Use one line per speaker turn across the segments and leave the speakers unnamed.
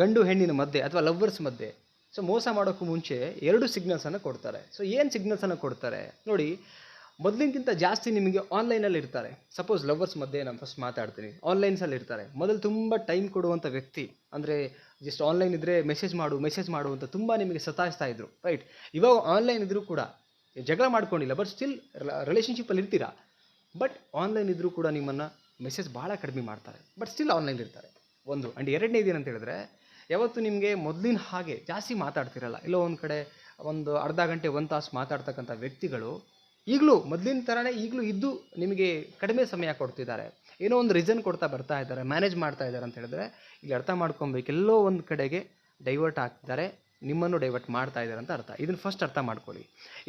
ಗಂಡು ಹೆಣ್ಣಿನ ಮಧ್ಯೆ ಅಥವಾ ಲವ್ವರ್ಸ್ ಮಧ್ಯೆ. ಸೊ ಮೋಸ ಮಾಡೋಕ್ಕೂ ಮುಂಚೆ ಎರಡು ಸಿಗ್ನಲ್ಸನ್ನು ಕೊಡ್ತಾರೆ. ಸೊ ಏನು ಸಿಗ್ನಲ್ಸನ್ನು ಕೊಡ್ತಾರೆ? ನೋಡಿ ಮೊದಲಿಗಿಂತ ಜಾಸ್ತಿ ನಿಮಗೆ ಆನ್ಲೈನಲ್ಲಿ ಇರ್ತಾರೆ. ಸಪೋಸ್ ಲವ್ವರ್ಸ್ ಮಧ್ಯೆ ನಾನು ಫಸ್ಟ್ ಮಾತಾಡ್ತೀನಿ. ಆನ್ಲೈನ್ಸಲ್ಲಿ ಇರ್ತಾರೆ. ಮೊದಲು ತುಂಬ ಟೈಮ್ ಕೊಡುವಂಥ ವ್ಯಕ್ತಿ, ಅಂದರೆ ಜಸ್ಟ್ ಆನ್ಲೈನ್ ಇದ್ದರೆ ಮೆಸೇಜ್ ಮಾಡು ಮೆಸೇಜ್ ಮಾಡು ಅಂತ ತುಂಬ ನಿಮಗೆ ಸತಾಯಿಸ್ತಾ ಇದ್ರು ರೈಟ್ ಇವಾಗ ಆನ್ಲೈನ್ ಇದ್ದರೂ ಕೂಡ, ಜಗಳ ಮಾಡ್ಕೊಂಡಿಲ್ಲ ಬಟ್ ಸ್ಟಿಲ್ ರಿಲೇಷನ್ಶಿಪ್ಪಲ್ಲಿ ಇರ್ತೀರಾ? ಬಟ್ ಆನ್ಲೈನ್ ಇದ್ದರೂ ಕೂಡ ನಿಮ್ಮನ್ನು ಮೆಸೇಜ್ ಭಾಳ ಕಡಿಮೆ ಮಾಡ್ತಾರೆ. ಬಟ್ ಸ್ಟಿಲ್ ಆನ್ಲೈನ್ ಇರ್ತಾರೆ. ಒಂದು ಆ್ಯಂಡ್ ಎರಡನೇದು ಏನಂತ ಹೇಳಿದ್ರೆ ಯಾವತ್ತು ನಿಮಗೆ ಮೊದಲಿನ ಹಾಗೆ ಜಾಸ್ತಿ ಮಾತಾಡ್ತಿರಲ್ಲ? ಇಲ್ಲೋ ಒಂದು ಕಡೆ ಒಂದು ಅರ್ಧ ಗಂಟೆ, ಒಂದು ತಾಸು ಮಾತಾಡ್ತಕ್ಕಂಥ ವ್ಯಕ್ತಿಗಳು ಈಗಲೂ ಮೊದಲಿನ ಥರನೇ ಈಗಲೂ ಇದ್ದು ನಿಮಗೆ ಕಡಿಮೆ ಸಮಯ ಕೊಡ್ತಿದ್ದಾರೆ. ಏನೋ ಒಂದು ರೀಸನ್ ಕೊಡ್ತಾ ಬರ್ತಾ ಇದ್ದಾರೆ ಮ್ಯಾನೇಜ್ ಮಾಡ್ತಾ ಇದ್ದಾರೆ ಅಂತ ಹೇಳಿದ್ರೆ ಇಲ್ಲಿ ಅರ್ಥ ಮಾಡ್ಕೊಬೇಕು. ಎಲ್ಲೋ ಒಂದು ಕಡೆಗೆ ಡೈವರ್ಟ್ ಆಗ್ತಿದ್ದಾರೆ, ನಿಮ್ಮನ್ನು ಡೈವರ್ಟ್ ಮಾಡ್ತಾ ಇದ್ದಾರೆ ಅಂತ ಅರ್ಥ. ಇದನ್ನು ಫಸ್ಟ್ ಅರ್ಥ ಮಾಡ್ಕೊಳ್ಳಿ.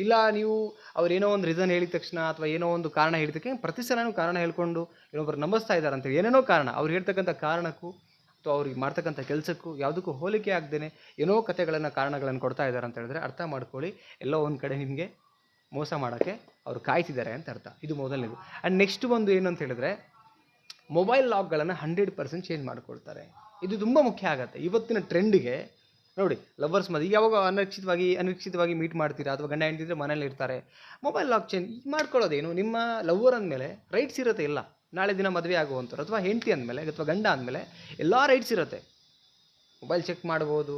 ಇಲ್ಲ ನೀವು ಅವ್ರು ಏನೋ ಒಂದು ರೀಸನ್ ಹೇಳಿದ ತಕ್ಷಣ ಅಥವಾ ಏನೋ ಒಂದು ಕಾರಣ ಹೇಳಿದಕ್ಕೆ ಪ್ರತಿ ಸಲನೂ ಕಾರಣ ಹೇಳ್ಕೊಂಡು ಇನ್ನೊಬ್ಬರು ನಂಬಿಸ್ತಾ ಇದ್ದಾರೆ ಅಂತೇಳಿ ಏನೇನೋ ಕಾರಣ, ಅವ್ರು ಹೇಳ್ತಕ್ಕಂಥ ಕಾರಣಕ್ಕೂ ಅಥವಾ ಅವ್ರಿಗೆ ಮಾಡ್ತಕ್ಕಂಥ ಕೆಲಸಕ್ಕೂ ಯಾವುದಕ್ಕೂ ಹೋಲಿಕೆ ಆಗದೇ ಏನೋ ಕಥೆಗಳನ್ನು ಕಾರಣಗಳನ್ನು ಕೊಡ್ತಾ ಇದ್ದಾರೆ ಅಂತ ಹೇಳಿದ್ರೆ ಅರ್ಥ ಮಾಡ್ಕೊಳ್ಳಿ, ಎಲ್ಲೋ ಒಂದು ಕಡೆ ನಿಮಗೆ ಮೋಸ ಮಾಡೋಕ್ಕೆ ಅವ್ರು ಕಾಯ್ತಿದ್ದಾರೆ ಅಂತ ಅರ್ಥ. ಇದು ಮೊದಲನೇದು. ಆ್ಯಂಡ್ ನೆಕ್ಸ್ಟ್ ಒಂದು ಏನು ಅಂತ ಹೇಳಿದ್ರೆ ಮೊಬೈಲ್ ಲಾಕ್ಗಳನ್ನು ಹಂಡ್ರೆಡ್ ಪರ್ಸೆಂಟ್ ಚೇಂಜ್ ಮಾಡ್ಕೊಳ್ತಾರೆ. ಇದು ತುಂಬ ಮುಖ್ಯ ಆಗುತ್ತೆ. ಇವತ್ತಿನ ಟ್ರೆಂಡಿಗೆ ನೋಡಿ ಲವರ್ಸ್ ಮಧ್ಯೆ ಯಾವಾಗ ಅನಿರೀಕ್ಷಿತವಾಗಿ ಅನಿರೀಕ್ಷಿತವಾಗಿ ಮೀಟ್ ಮಾಡ್ತೀರಾ ಅಥವಾ ಗಂಡ ಹೆಂಡಿದ್ರೆ ಮನೇಲಿ ಇರ್ತಾರೆ ಮೊಬೈಲ್ ಲಾಕ್ ಚೇಂಜ್ ಮಾಡ್ಕೊಳ್ಳೋದೇನು? ನಿಮ್ಮ ಲವರ್ ಅಂದಮೇಲೆ ರೈಟ್ಸ್ ಇರುತ್ತೆ ಇಲ್ಲ. ನಾಳೆ ದಿನ ಮದುವೆ ಆಗುವಂಥವ್ರು ಅಥವಾ ಹೆಂಡತಿ ಅಂದಮೇಲೆ, ಅಥವಾ ಗಂಡ ಅಂದಮೇಲೆ ಎಲ್ಲ ರೈಟ್ಸ್ ಇರುತ್ತೆ. ಮೊಬೈಲ್ ಚೆಕ್ ಮಾಡ್ಬೋದು,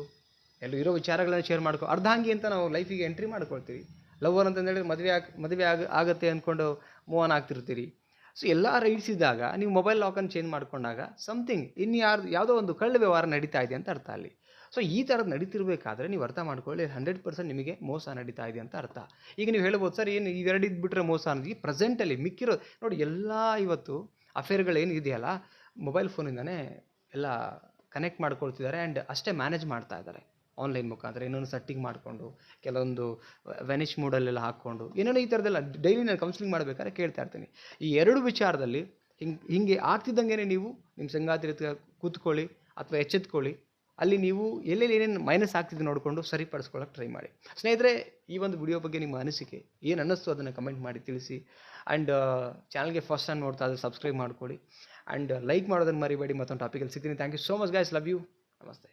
ಎಲ್ಲೂ ಇರೋ ವಿಚಾರಗಳನ್ನು ಶೇರ್ ಮಾಡ್ಕೊ ಅರ್ಧಾಂಗಿ ಅಂತ ನಾವು ಲೈಫಿಗೆ ಎಂಟ್ರಿ ಮಾಡ್ಕೊಳ್ತೀವಿ. ಲವರ್ ಅಂತಂದೇಳಿ ಮದುವೆ ಆಗ ಮದುವೆ ಆಗ ಆಗುತ್ತೆ ಅಂದ್ಕೊಂಡು ಮೂವ್ ಆನ್ ಆಗ್ತಿರ್ತೀರಿ. ಸೊ ಎಲ್ಲ ರೈಟ್ಸ್ ಇದ್ದಾಗ ನೀವು ಮೊಬೈಲ್ ಲಾಕನ್ನು ಚೇಂಜ್ ಮಾಡ್ಕೊಂಡಾಗ ಸಮಥಿಂಗ್ ಇನ್ನು ಯಾರು ಯಾವುದೋ ಒಂದು ಕಳ್ಳ ವ್ಯವಹಾರ ನಡೀತಾ ಇದೆ ಅಂತ ಅರ್ಥ ಅಲ್ಲಿ. ಸೊ ಈ ಥರದ್ದು ನಡೀತಿರ್ಬೇಕಾದ್ರೆ ನೀವು ಅರ್ಥ ಮಾಡ್ಕೊಳ್ಳಿ ಹಂಡ್ರೆಡ್ ಪರ್ಸೆಂಟ್ ನಿಮಗೆ ಮೋಸ ನಡೀತಾ ಇದೆ ಅಂತ ಅರ್ಥ. ಈಗ ನೀವು ಹೇಳ್ಬೋದು, ಸರ್, ಏನು ಇವೆರಡು ಬಿಟ್ಟರೆ ಮೋಸ ಅನ್ನೋದು? ಈ ಪ್ರೆಸೆಂಟಲ್ಲಿ ಮಿಕ್ಕಿರೋ, ನೋಡಿ ಎಲ್ಲ ಇವತ್ತು ಅಫೇರ್ಗಳೇನು ಇದೆಯಲ್ಲ ಮೊಬೈಲ್ ಫೋನಿಂದನೇ ಎಲ್ಲ ಕನೆಕ್ಟ್ ಮಾಡ್ಕೊಳ್ತಿದ್ದಾರೆ ಆ್ಯಂಡ್ ಅಷ್ಟೇ ಮ್ಯಾನೇಜ್ ಮಾಡ್ತಾ ಇದ್ದಾರೆ. ಆನ್ಲೈನ್ ಮುಖಾಂತರ ಇನ್ನೊಂದು ಸೆಟ್ಟಿಂಗ್ ಮಾಡಿಕೊಂಡು, ಕೆಲವೊಂದು ವೆನಿಶ್ ಮೂಡಲ್ಲೆಲ್ಲ ಹಾಕ್ಕೊಂಡು, ಏನೇನೋ ಈ ಥರದ್ದೆಲ್ಲ ಡೈಲಿ ನಾನು ಕೌನ್ಸಿಲಿಂಗ್ ಮಾಡಬೇಕಾದ್ರೆ ಕೇಳ್ತಾ ಇರ್ತೀನಿ. ಈ ಎರಡು ವಿಚಾರದಲ್ಲಿ ಹಿಂಗೆ ಹಿಂಗೆ ಆಗ್ತಿದ್ದಂಗೆ ನೀವು ನಿಮ್ಮ ಸಂಗಾತಿ ಕೂತ್ಕೊಳ್ಳಿ ಅಥವಾ ಎಚ್ಚೆತ್ಕೊಳ್ಳಿ. ಅಲ್ಲಿ ನೀವು ಎಲ್ಲೆಲ್ಲಿ ಏನೇನು ಮೈನಸ್ ಆಗ್ತಿದೆ ನೋಡಿಕೊಂಡು ಸರಿಪಡಿಸ್ಕೊಳ್ಳೋಕೆ ಟ್ರೈ ಮಾಡಿ. ಸ್ನೇಹಿತರೆ, ಈ ಒಂದು ವಿಡಿಯೋ ಬಗ್ಗೆ ನಿಮ್ಮ ಅನಿಸಿಕೆ ಏನು ಅನ್ನಿಸ್ತು ಅದನ್ನು ಕಮೆಂಟ್ ಮಾಡಿ ತಿಳಿಸಿ. ಆ್ಯಂಡ್ ಚಾನಲ್ಗೆ ಫಸ್ಟ್ ಟೈಮ್ ನೋಡ್ತಾ ಇದ್ದರೆ ಸಬ್ಸ್ಕ್ರೈಬ್ ಮಾಡ್ಕೊಳ್ಳಿ. ಆ್ಯಂಡ್ ಲೈಕ್ ಮಾಡೋದನ್ನು ಮರಿಬೇಡಿ. ಮತ್ತೊಂದು ಟಾಪಿಕಲ್ಲಿ ಸಿಗ್ತೀನಿ. Thank you so much guys love you ನಮಸ್ತೆ.